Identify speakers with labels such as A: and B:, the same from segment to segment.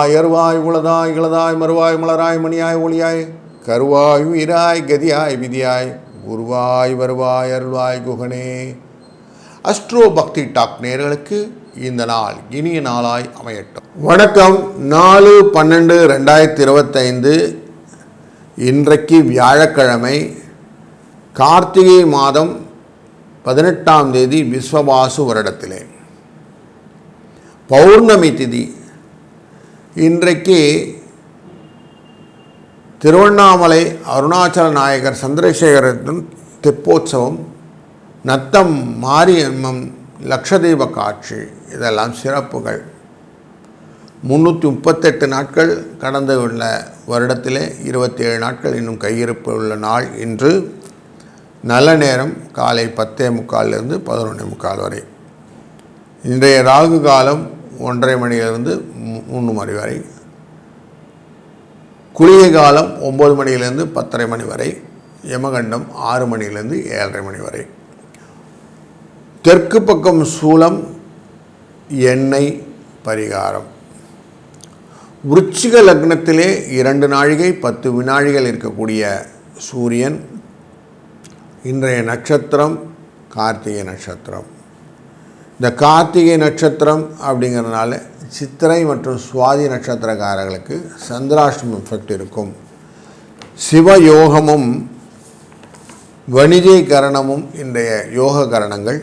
A: உருவாய் அருவாய் உளதாய் இளதாய் மறுவாய் மலராய் மணியாய் ஒளியாய் கருவாய் உயிராய் கதியாய் விதியாய் உருவாய் வருவாய் அருள்வாய் குகனே. அஸ்ட்ரோ பக்தி டாக் நேர்களுக்கு இந்த நாள் இனிய நாளாய் அமையட்டும். வணக்கம். நாலு பன்னெண்டு ரெண்டாயிரத்தி இருபத்தைந்து இன்றைக்கு வியாழக்கிழமை கார்த்திகை மாதம் பதினெட்டாம் தேதி விஸ்வவாசு வருடத்திலே. பௌர்ணமி திதி இன்றைக்கு திருவண்ணாமலை அருணாச்சல நாயகர் சந்திரசேகரத்தின் தெப்போற்சவம் நத்தம் மாரியம்மன் லக்ஷதீப காட்சி இதெல்லாம் சிறப்புகள். முந்நூற்றி முப்பத்தெட்டு நாட்கள் கடந்து உள்ள வருடத்திலே இருபத்தி ஏழு நாட்கள் இன்னும் கையிருப்பு உள்ள நாள் இன்று நல்ல நேரம் காலை பத்தே முக்காலிலிருந்து பதினொன்றே முக்கால் வரை. இன்றைய ராகு காலம் ஒன்றரை மணியிலிருந்து மூணு மணி வரை. குளிகை காலம் ஒம்பது மணியிலேருந்து பத்தரை மணி வரை. யமகண்டம் ஆறு மணியிலேருந்து ஏழரை மணி வரை. தெற்கு பக்கம் சூலம் எண்ணெய் பரிகாரம். விருச்சிக லக்னத்திலே இரண்டு நாழிகை பத்து வினாழிகள் இருக்கக்கூடிய சூரியன். இன்றைய நட்சத்திரம் கார்த்திகை நட்சத்திரம். இந்த கார்த்திகை நட்சத்திரம் அப்படிங்கிறதுனால சித்திரை மற்றும் சுவாதி நட்சத்திரக்காரர்களுக்கு சந்திராஷ்டம் எஃபெக்ட் இருக்கும். சிவயோகமும் வணிஜை கரணமும் இன்றைய யோக கரணங்கள்.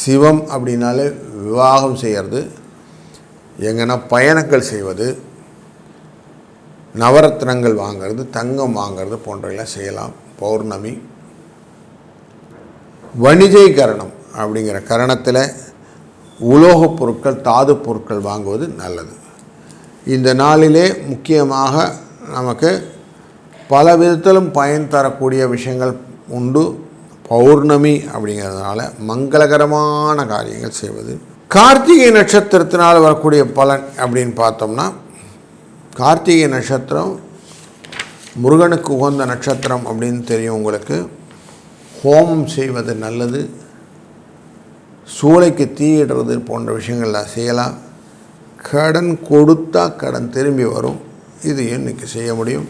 A: சிவம் அப்படின்னாலே விவாகம் செய்கிறது எங்கன்னா பயணங்கள் செய்வது நவரத்னங்கள் வாங்கிறது தங்கம் வாங்கிறது போன்றவையெல்லாம் செய்யலாம். பௌர்ணமி. வணிஜை கரணம் அப்படிங்கிற கரணத்தில் உலோகப் பொருட்கள் தாது பொருட்கள் வாங்குவது நல்லது. இந்த நாளிலே முக்கியமாக நமக்கு பல விதத்திலும் பயன் தரக்கூடிய விஷயங்கள் உண்டு. பௌர்ணமி அப்படிங்கிறதுனால மங்களகரமான காரியங்கள் செய்வது. கார்த்திகை நட்சத்திரத்தினால் வரக்கூடிய பலன் அப்படின்னு பார்த்தோம்னா கார்த்திகை நட்சத்திரம் முருகனுக்கு உகந்த நட்சத்திரம் அப்படின்னு தெரியும் உங்களுக்கு. ஹோமம் செய்வது நல்லது. சூளைக்கு தீயிடுறது போன்ற விஷயங்கள்லாம் செய்யலாம். கடன் கொடுத்தா கடன் திரும்பி வரும். இது இன்றைக்கி செய்ய முடியும்.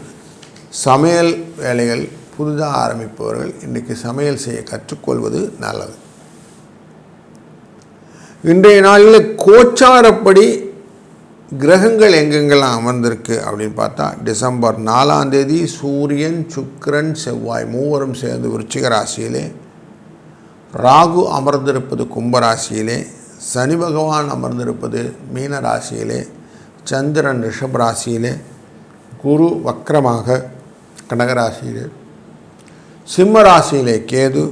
A: சமையல் வேலைகள் புதிதாக ஆரம்பிப்பவர்கள் இன்றைக்கி சமையல் செய்ய கற்றுக்கொள்வது நல்லது. இன்றைய நாளில் கோச்சாரப்படி கிரகங்கள் எங்கெங்கெல்லாம் அமர்ந்திருக்கு அப்படின்னு பார்த்தா டிசம்பர் நாலாம் தேதி சூரியன் சுக்கிரன் செவ்வாய் மூவரும் சேர்ந்து விருச்சிக ராசியிலே ராகு அமர்ந்திருப்பது கும்பராசியிலே சனி பகவான் அமர்ந்திருப்பது மீன ராசியிலே சந்திரன் ரிஷப் ராசியிலே குரு வக்கரமாக கடகராசியிலே. சிம்ம ராசியிலே கேது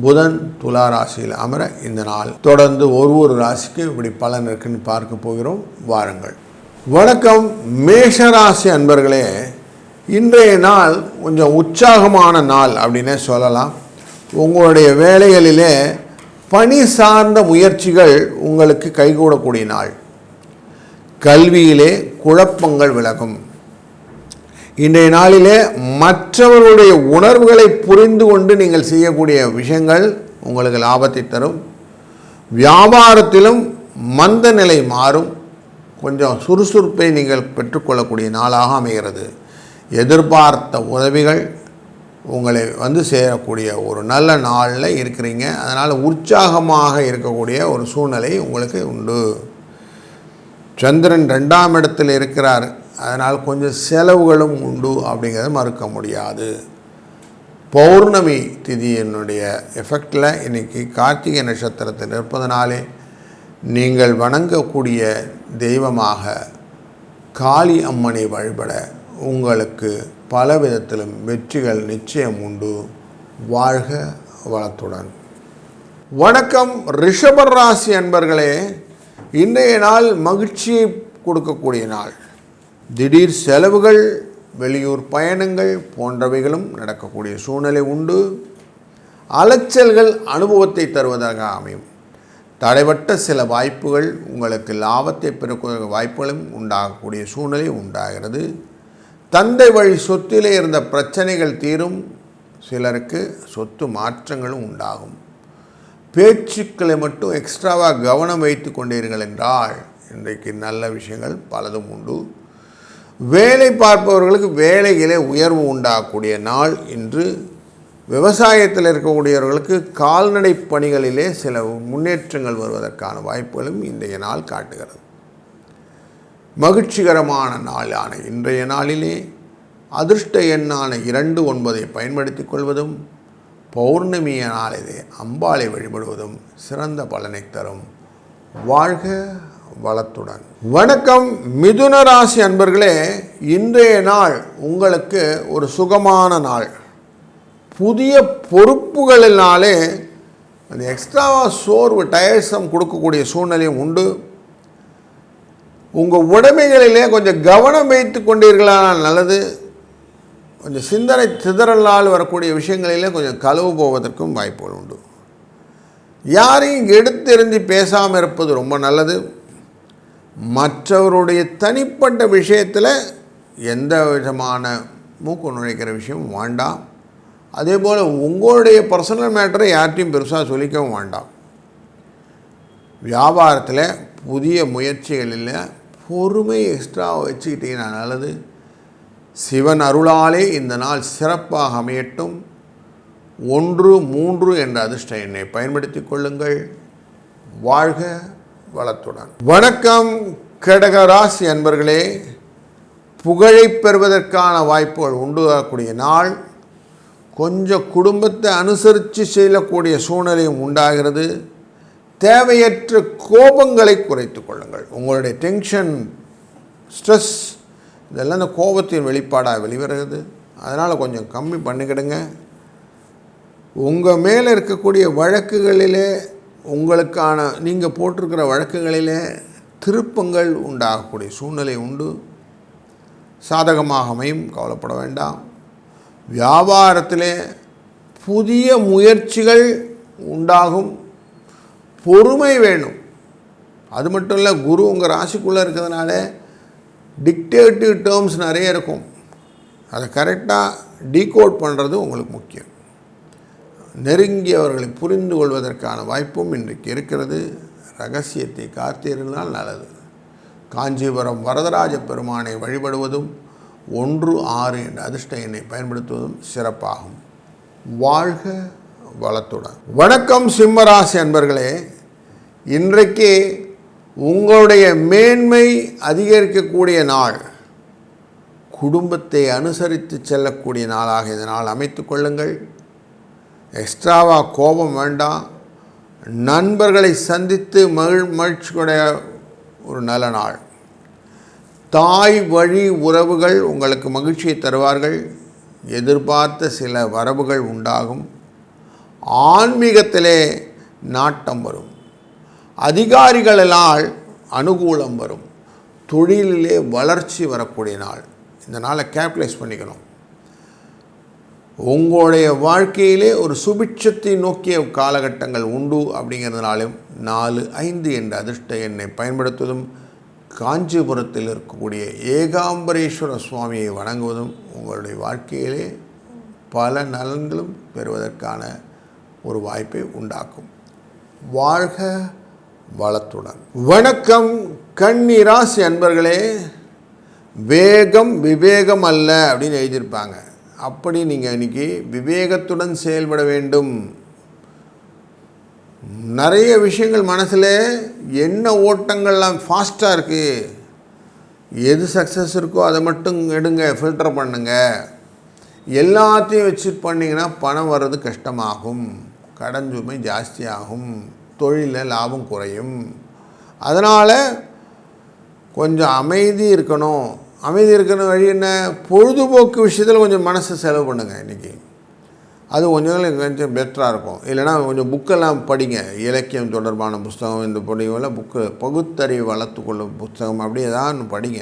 A: புதன் துலா ராசியில் அமர இந்த நாள் தொடர்ந்து ஒரு ஒரு ராசிக்கு இப்படி பலன் இருக்குன்னு பார்க்க போகிறோம். வாருங்கள். வணக்கம். மேஷராசி அன்பர்களே இன்றைய நாள் கொஞ்சம் உற்சாகமான நாள் அப்படின்னே சொல்லலாம். உங்களுடைய வேலைகளிலே பணி சார்ந்த முயற்சிகள் உங்களுக்கு கைகூடக்கூடிய நாள் கல்வியிலே குழப்பங்கள் விலகும். இன்றைய நாளிலே மற்றவர்களுடைய உணர்வுகளை புரிந்து கொண்டு நீங்கள் செய்யக்கூடிய விஷயங்கள் உங்களுக்கு லாபத்தை தரும். வியாபாரத்திலும் மந்த நிலை மாறும். கொஞ்சம் சுறுசுறுப்பை நீங்கள் பெற்றுக்கொள்ளக்கூடிய நாளாக அமைகிறது. எதிர்பார்த்த உதவிகள் உங்களை வந்து சேரக்கூடிய ஒரு நல்ல நாளில் இருக்கிறீங்க. அதனால் உற்சாகமாக இருக்கக்கூடிய ஒரு சூழ்நிலை உங்களுக்கு உண்டு. சந்திரன் ரெண்டாம் இடத்தில் இருக்கிறார். அதனால் கொஞ்சம் செலவுகளும் உண்டு அப்படிங்கிறத மறுக்க முடியாது. பௌர்ணமி திதியினுடைய எஃபெக்டில் இன்றைக்கி கார்த்திகை நட்சத்திரத்தில் இருப்பதனாலே நீங்கள் வணங்கக்கூடிய தெய்வமாக காளி அம்மனை வழிபட உங்களுக்கு பல விதத்திலும் வெற்றிகள் நிச்சயம் உண்டு. வாழ்க வளத்துடன். வணக்கம் ரிஷபர் ராசி அன்பர்களே. இன்றைய நாள் மகிழ்ச்சியை கொடுக்கக்கூடிய நாள். திடீர் செலவுகள் வெளியூர் பயணங்கள் போன்றவைகளும் நடக்கக்கூடிய சூழ்நிலை உண்டு. அலைச்சல்கள் அனுபவத்தை தருவதாக அமையும். தடைபட்ட சில வாய்ப்புகள் உங்களுக்கு லாபத்தை பெறக்கூடிய வாய்ப்புகளும் உண்டாகக்கூடிய சூழ்நிலை உண்டாகிறது. தந்தை வழி சொத்திலே இருந்த பிரச்சனைகள் தீரும். சிலருக்கு சொத்து மாற்றங்களும் உண்டாகும். பேச்சுக்களை மட்டும் எக்ஸ்ட்ராவாக கவனம் வைத்து கொண்டீர்கள் என்றால் இன்றைக்கு நல்ல விஷயங்கள் பலதும் உண்டு. வேலை பார்ப்பவர்களுக்கு வேலையிலே உயர்வு உண்டாகக்கூடிய நாள் இன்று. விவசாயத்தில் இருக்கக்கூடியவர்களுக்கு கால்நடை பணிகளிலே சில முன்னேற்றங்கள் வருவதற்கான வாய்ப்புகளும் இன்றைய நாள் காட்டுகிறது. மகிழ்ச்சிகரமான நாளான இன்றைய நாளிலே அதிர்ஷ்ட எண்ணான இரண்டு ஒன்பதை பயன்படுத்திக் கொள்வதும் பௌர்ணமிய நாளிலே அம்பாளை வழிபடுவதும் சிறந்த பலனை தரும். வாழ்க வளத்துடன். வணக்கம் மிதுன ராசி அன்பர்களே இன்றைய நாள் உங்களுக்கு ஒரு சுகமான நாள். புதிய பொறுப்புகளினாலே அந்த எக்ஸ்ட்ராவாக சோர்வு டயர்ஸம் கொடுக்கக்கூடிய சூழ்நிலையும் உண்டு. உங்கள் உடைமைகளிலே கொஞ்சம் கவனம் வைத்து கொண்டீர்களானால் நல்லது. கொஞ்சம் சிந்தனை சிதறலால் வரக்கூடிய விஷயங்களிலே கொஞ்சம் களவு போவதற்கும் வாய்ப்புகள் உண்டு. யாரையும் எடுத்தெறிஞ்சு பேசாமல் இருப்பது ரொம்ப நல்லது. மற்றவருடைய தனிப்பட்ட விஷயத்தில் எந்த விதமான மூக்கு நுழைக்கிற விஷயம் வேண்டாம். அதே போல் உங்களுடைய பர்சனல் மேட்டரை யார்ட்டையும் பெருசாக சொல்லிக்கவும் வேண்டாம். வியாபாரத்தில் புதிய முயற்சிகளில் பொறுமை எக்ஸ்ட்ரா வச்சுக்கிட்டீங்கன்னா நல்லது. சிவன் அருளாலே இந்த நாள் சிறப்பாக அமையட்டும். ஒன்று மூன்று என்ற அதிர்ஷ்ட எண்ணை பயன்படுத்தி கொள்ளுங்கள். வாழ்க வளத்துடன். வணக்கம் கடகராசி அன்பர்களே. புகழை பெறுவதற்கான வாய்ப்புகள் உண்டாகக்கூடிய நாள். கொஞ்சம் குடும்பத்தை அனுசரித்து செல்லக்கூடிய சூழ்நிலையும் உண்டாகிறது. தேவையற்ற கோபங்களை குறைத்து கொள்ளுங்கள். உங்களுடைய டென்ஷன் ஸ்ட்ரெஸ் இதெல்லாம் இந்த கோபத்தின் வெளிப்பாடாக வெளிவருகிறது. அதனால் கொஞ்சம் கம்மி பண்ணிக்கிடுங்க. உங்கள் மேலே இருக்கக்கூடிய வழக்குகளிலே உங்களுக்கான நீங்கள் போட்டிருக்கிற வழக்குகளிலே திருப்பங்கள் உண்டாகக்கூடிய சூழ்நிலை உண்டு. சாதகமாக அமையும் கவலைப்பட வேண்டாம். வியாபாரத்திலே புதிய முயற்சிகள் உண்டாகும். பொறுமை வேணும். அது மட்டும் இல்லை குரு உங்கள் ராசிக்குள்ளே இருக்கிறதுனால டிக்டேட்டிவ் டேர்ம்ஸ் நிறைய இருக்கும். அதை கரெக்டாக டீகோட் பண்ணுறது உங்களுக்கு முக்கியம். நெருங்கியவர்களை புரிந்து கொள்வதற்கான வாய்ப்பும் இன்றைக்கு இருக்கிறது. ரகசியத்தை காத்திருந்தால் நல்லது. காஞ்சிபுரம் வரதராஜ பெருமானை வழிபடுவதும் ஒன்று ஆறு என்ற அதிர்ஷ்ட எண்ணை பயன்படுத்துவதும் சிறப்பாகும். வாழ்க வளத்துடன். வணக்கம் சிம்மராசி அன்பர்களே. இன்றைக்கு உங்களுடைய மேன்மை அதிகரிக்கக்கூடிய நாள். குடும்பத்தை அனுசரித்து செல்லக்கூடிய நாளாக இந்த நாள் அமைத்து கொள்ளுங்கள். எக்ஸ்ட்ராவாக கோபம் வேண்டாம். நண்பர்களை சந்தித்து மகிழ் மகிழ்ச்சியுடைய ஒரு நல்ல நாள். தாய் வழி உறவுகள் உங்களுக்கு மகிழ்ச்சியை தருவார்கள். எதிர்பார்த்த சில வரவுகள் உண்டாகும். ஆன்மீகத்திலே நாட்டம் வரும். அதிகாரிகளால் அனுகூலம் வரும். தொழிலிலே வளர்ச்சி வரக்கூடிய நாள். இந்த நாளை கேபிடலைஸ் பண்ணிக்கணும். உங்களுடைய வாழ்க்கையிலே ஒரு சுபிட்சத்தை நோக்கிய காலகட்டங்கள் உண்டு அப்படிங்கிறதுனாலும் நாலு ஐந்து என்ற அதிர்ஷ்ட எண்ணை பயன்படுத்துவதும் காஞ்சிபுரத்தில் இருக்கக்கூடிய ஏகாம்பரேஸ்வர சுவாமியை வணங்குவதும் உங்களுடைய வாழ்க்கையிலே பல நலன்களும் பெறுவதற்கான ஒரு வாய்ப்பை உண்டாக்கும். வாழ்க வளத்துடன். வணக்கம் கன்னி ராசி அன்பர்களே. வேகம் விவேகம் அல்ல அப்படின்னு எழுதியிருப்பாங்க. அப்படி நீங்கள் இன்றைக்கி விவேகத்துடன் செயல்பட வேண்டும். நிறைய விஷயங்கள் மனசில் என்ன ஓட்டங்கள்லாம் ஃபாஸ்ட்டாக இருக்குது எது சக்ஸஸ் இருக்கோ அதை மட்டும் எடுங்க ஃபில்டர் பண்ணுங்கள் எல்லாத்தையும் வச்சு பண்ணிங்கன்னா பணம் வர்றது கஷ்டமாகும். கடன் சுமை ஜாஸ்தியாகும். தொழிலில் லாபம் குறையும். அதனால் கொஞ்சம் அமைதி இருக்கணும். அமைதி இருக்கிற வழி என்ன? பொழுதுபோக்கு விஷயத்தில் கொஞ்சம் மனசு செலவு பண்ணுங்கள் இன்றைக்கி அது கொஞ்சம் கொஞ்சம் பெட்டராக இருக்கும். இல்லைனா கொஞ்சம் புக்கெல்லாம் படிங்க. இலக்கியம் தொடர்பான புஸ்தகம் இந்த படிவெல்லாம் புக்கு பகுத்தறிவு வளர்த்துக்கொள்ளும் புஸ்தகம் அப்படி ஏதாவது படிங்க.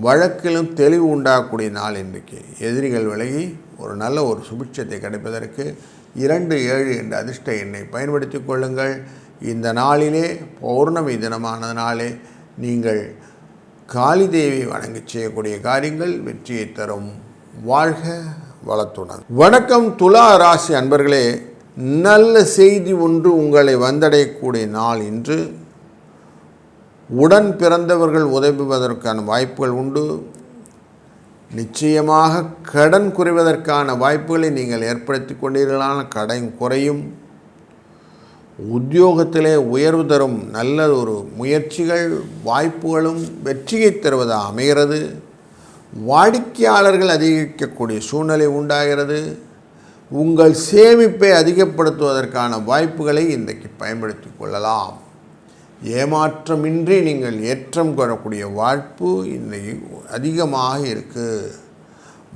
A: வழக்கிலும் தெளிவு உண்டாகக்கூடிய நாள் இன்றைக்கு. எதிரிகள் விலகி ஒரு நல்ல ஒரு சுபிட்சத்தை கிடைப்பதற்கு இரண்டு ஏழு என்ற அதிர்ஷ்ட எண்ணை பயன்படுத்தி கொள்ளுங்கள். இந்த நாளிலே பௌர்ணமி தினமானதினாலே நீங்கள் காளி தேவியை வணங்கி செய்யக்கூடிய காரியங்கள் வெற்றியை தரும். வாழ்க வளத்துடன். வணக்கம் துலா ராசி அன்பர்களே நல்ல செய்தி ஒன்று உங்களை வந்தடையக்கூடிய நாள் இன்று. உடன் பிறந்தவர்கள் உதவுவதற்கான வாய்ப்புகள் உண்டு. நிச்சயமாக கடன் குறைவதற்கான வாய்ப்புகளை நீங்கள் ஏற்படுத்தி கொண்டீர்களான கடன் குறையும். உத்தியோகத்திலே உயர்வு தரும் நல்ல ஒரு முயற்சிகள் வாய்ப்புகளும் வெற்றியை தருவதாக அமைகிறது. வாடிக்கையாளர்கள் அதிகரிக்கக்கூடிய சூழ்நிலை உண்டாகிறது. உங்கள் சேமிப்பை அதிகப்படுத்துவதற்கான வாய்ப்புகளை இன்றைக்கு பயன்படுத்தி கொள்ளலாம். ஏமாற்றமின்றி நீங்கள் ஏற்றம் கொள்ளக்கூடிய வாய்ப்பு இன்றைக்கு அதிகமாக இருக்குது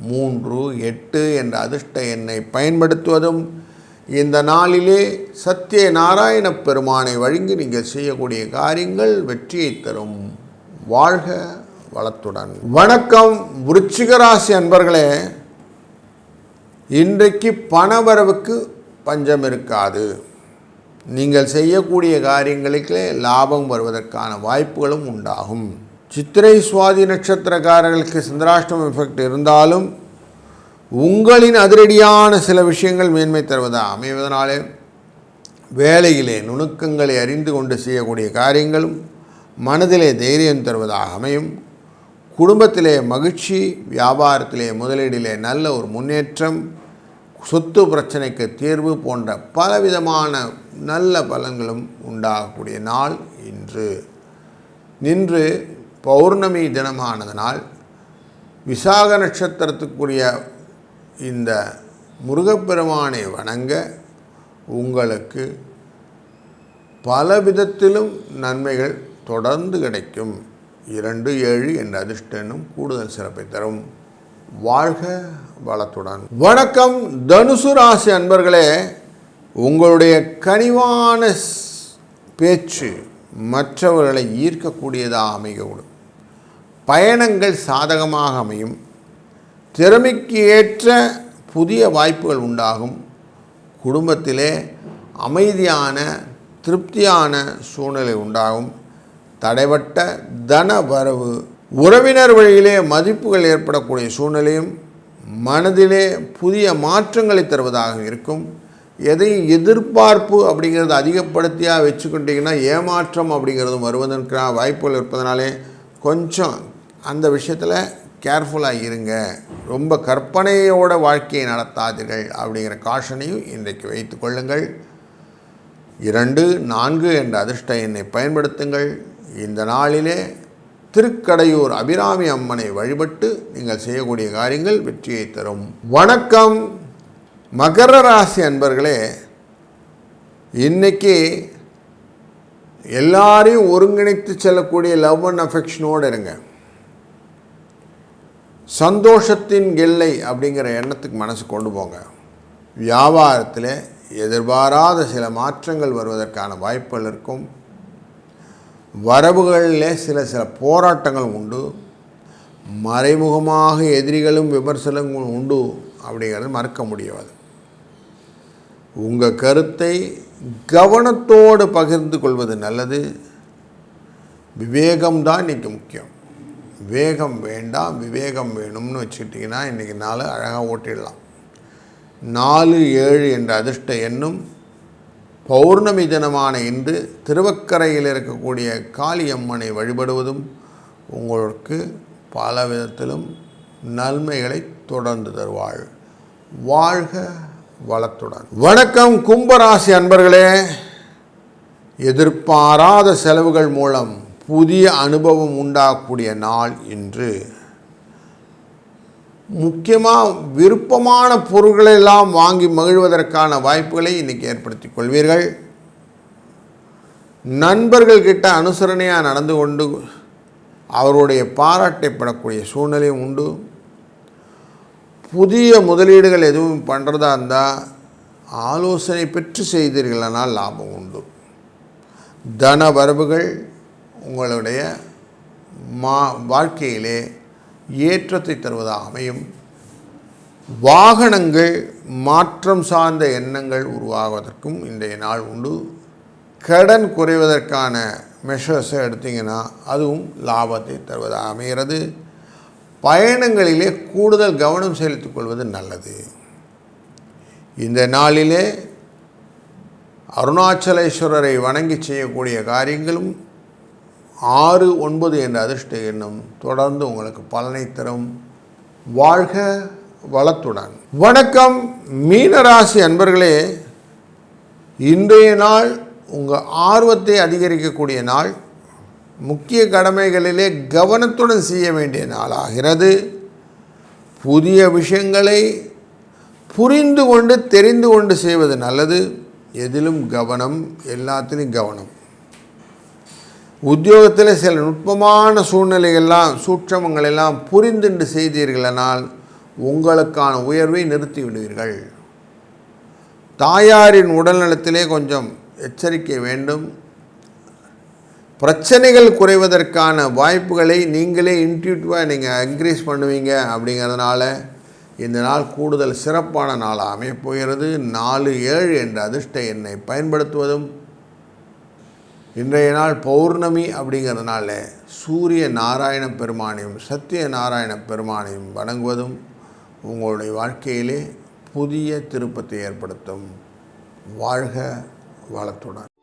A: மூன்று எட்டு என்ற அதிர்ஷ்ட எண்ணை பயன்படுத்துவதும் இந்த நாளிலே சத்திய நாராயண பெருமானை வழங்கி நீங்கள் செய்யக்கூடிய காரியங்கள் வெற்றியை தரும். வாழ்க வளத்துடன். வணக்கம் விருச்சிகராசி அன்பர்களே. இன்றைக்கு பணவரவுக்கு பஞ்சம் இருக்காது. நீங்கள் செய்யக்கூடிய காரியங்களுக்கு லாபம் வருவதற்கான வாய்ப்புகளும் உண்டாகும். சித்திரை சுவாதி நட்சத்திரக்காரர்களுக்கு சந்திராஷ்டம் எஃபெக்ட் இருந்தாலும் உங்களின் அதிரடியான சில விஷயங்கள் மேன்மை தருவதாக அமைவதனாலே வேலையிலே நுணுக்கங்களை அறிந்து கொண்டு செய்யக்கூடிய காரியங்களும் மனதிலே தைரியம் தருவதாக அமையும். குடும்பத்திலே மகிழ்ச்சி வியாபாரத்திலே முதலீடிலே நல்ல ஒரு முன்னேற்றம் சொத்து பிரச்சனைக்கு தீர்வு போன்ற பலவிதமான நல்ல பலன்களும் உண்டாகக்கூடிய நாள் இன்று. நின்று பௌர்ணமி தினமானதனால் விசாக நட்சத்திரத்துக்குரிய இந்த முருகப்பெருமானை வணங்க உங்களுக்கு பல விதத்திலும் நன்மைகள் தொடர்ந்து கிடைக்கும். இரண்டு ஏழு என்ற அதிர்ஷ்டனும் கூடுதல் சிறப்பை தரும். வாழ்க வளத்துடன். வணக்கம் தனுசு ராசி அன்பர்களே. உங்களுடைய கனிவான பேச்சு மற்றவர்களை ஈர்க்கக்கூடியதாக அமையக்கூடும். பயணங்கள் சாதகமாக அமையும். திறமைக்கு ஏற்ற புதிய வாய்ப்புகள் உண்டாகும். குடும்பத்திலே அமைதியான திருப்தியான சூழ்நிலை உண்டாகும். தடைபட்ட தன வரவு உறவினர் வழியிலே மதிப்புகள் ஏற்படக்கூடிய சூழ்நிலையும் மனதிலே புதிய மாற்றங்களை தருவதாக இருக்கும். எதையும் எதிர்பார்ப்பு அப்படிங்கிறத அதிகப்படுத்தியாக வச்சுக்கிட்டிங்கன்னா ஏமாற்றம் அப்படிங்கிறதும் வருவதற்கான வாய்ப்புகள் இருப்பதனாலே கொஞ்சம் அந்த விஷயத்தில் கேர்ஃபுல்லாக இருங்க. ரொம்ப கற்பனையோட வாழ்க்கையை நடத்தாதீர்கள் அப்படிங்கிற காஷனையும் இன்றைக்கு வைத்து கொள்ளுங்கள். இரண்டு நான்கு என்ற அதிர்ஷ்ட எண்ணை பயன்படுத்துங்கள். இந்த நாளிலே திருக்கடையூர் அபிராமி அம்மனை வழிபட்டு நீங்கள் செய்யக்கூடிய காரியங்கள் வெற்றியை தரும். வணக்கம். மகர ராசி அன்பர்களே இன்னைக்கு எல்லாரையும் ஒருங்கிணைத்து செல்லக்கூடிய லவ் அண்ட் அஃபெக்ஷனோடு இருங்க. சந்தோஷத்தின் எல்லை அப்படிங்கிற எண்ணத்துக்கு மனசு கொண்டு போங்க. வியாபாரத்தில் எதிர்பாராத சில மாற்றங்கள் வருவதற்கான வாய்ப்புகள் இருக்கும். வரவுகளில் சில சில போராட்டங்கள் உண்டு. மறைமுகமாக எதிரிகளும் விமர்சனங்களும் உண்டு அப்படிங்கிறது மறுக்க முடியாது. உங்கள் கருத்தை கவனத்தோடு பகிர்ந்து கொள்வது நல்லது. விவேகம்தான் இன்றைக்கி முக்கியம். வேகம் வேண்டாம் விவேகம் வேணும்னு வச்சுக்கிட்டிங்கன்னா இன்றைக்கி நாள் அழகாக ஓட்டிடலாம். நாலு ஏழு என்ற அதிர்ஷ்ட எண்ணும் பௌர்ணமி தினமான இன்று திருவக்கரையில் இருக்கக்கூடிய காளியம்மனை வழிபடுவதும் உங்களுக்கு பல விதத்திலும் நன்மைகளை தொடர்ந்து தருவாள். வாழ்க வளத்துடன். வணக்கம் கும்பராசி அன்பர்களே. எதிர்பாராத செலவுகள் மூலம் புதிய அனுபவம் உண்டாகக்கூடிய நாள் இன்று. முக்கியமாக விருப்பமான பொருட்களை எல்லாம் வாங்கி மகிழ்வதற்கான வாய்ப்புகளை இன்றைக்கி ஏற்படுத்தி கொள்வீர்கள். நண்பர்கள்கிட்ட அனுசரணையாக நடந்து கொண்டு அவருடைய பாராட்டை பெறக்கூடிய சூழ்நிலையும் உண்டு. புதிய முதலீடுகள் எதுவும் பண்ணுறதா இருந்தால் ஆலோசனை பெற்று செய்தீர்களானால் லாபம் உண்டு. தன வரவுகள் உங்களுடைய மா வாழ்க்கையிலே ஏற்றத்தை தருவதாக அமையும். வாகனங்கள் மாற்றம் சார்ந்த எண்ணங்கள் உருவாகுவதற்கும் இன்றைய நாள் உண்டு. கடன் குறைவதற்கான மெஷர்ஸை எடுத்திங்கன்னா அதுவும் லாபத்தை தருவதாக அமைகிறது. பயணங்களிலே கூடுதல் கவனம் செலுத்திக் கொள்வது நல்லது. இந்த நாளிலே அருணாச்சலேஸ்வரரை வணங்கி செய்யக்கூடிய காரியங்களும் ஆறு ஒன்பது என்ற அதிர்ஷ்ட எண்ணம் தொடர்ந்து உங்களுக்கு பலனை தரும். வாழ்க வளத்துடன். வணக்கம் மீனராசி அன்பர்களே. இன்றைய நாள் உங்கள் ஆர்வத்தை அதிகரிக்கக்கூடிய நாள். முக்கிய கடமைகளிலே கவனத்துடன் செய்ய வேண்டிய நாளாகிறது. புதிய விஷயங்களை புரிந்து கொண்டு தெரிந்து கொண்டு செய்வது நல்லது. எதிலும் கவனம் எல்லாத்திலும் கவனம். உத்தியோகத்தில் சில நுட்பமான சூழ்நிலைகள்லாம் சூட்சமங்களெல்லாம் புரிந்துண்டு செய்தீர்களானால் உங்களுக்கான உயர்வை நிறுத்தி விடுவீர்கள். தாயாரின் உடல்நலத்திலே கொஞ்சம் எச்சரிக்கை வேண்டும். பிரச்சனைகள் குறைவதற்கான வாய்ப்புகளை நீங்களே இன்ட்யூட்டிவாக நீங்கள் இன்க்ரீஸ் பண்ணுவீங்க அப்படிங்கிறதுனால இந்த நாள் கூடுதல் சிறப்பான நாளாக அமையப்போகிறது நாலு ஏழு என்ற அதிர்ஷ்ட எண்ணை பயன்படுத்துவதும் இன்றைய நாள் பௌர்ணமி அப்படிங்கிறதுனால சூரிய நாராயண பெருமானையும் சத்திய நாராயண பெருமானையும் வணங்குவதும் உங்களுடைய வாழ்க்கையிலே புதிய திருப்பத்தை ஏற்படுத்தும். வாழ்க வளத்துடன்.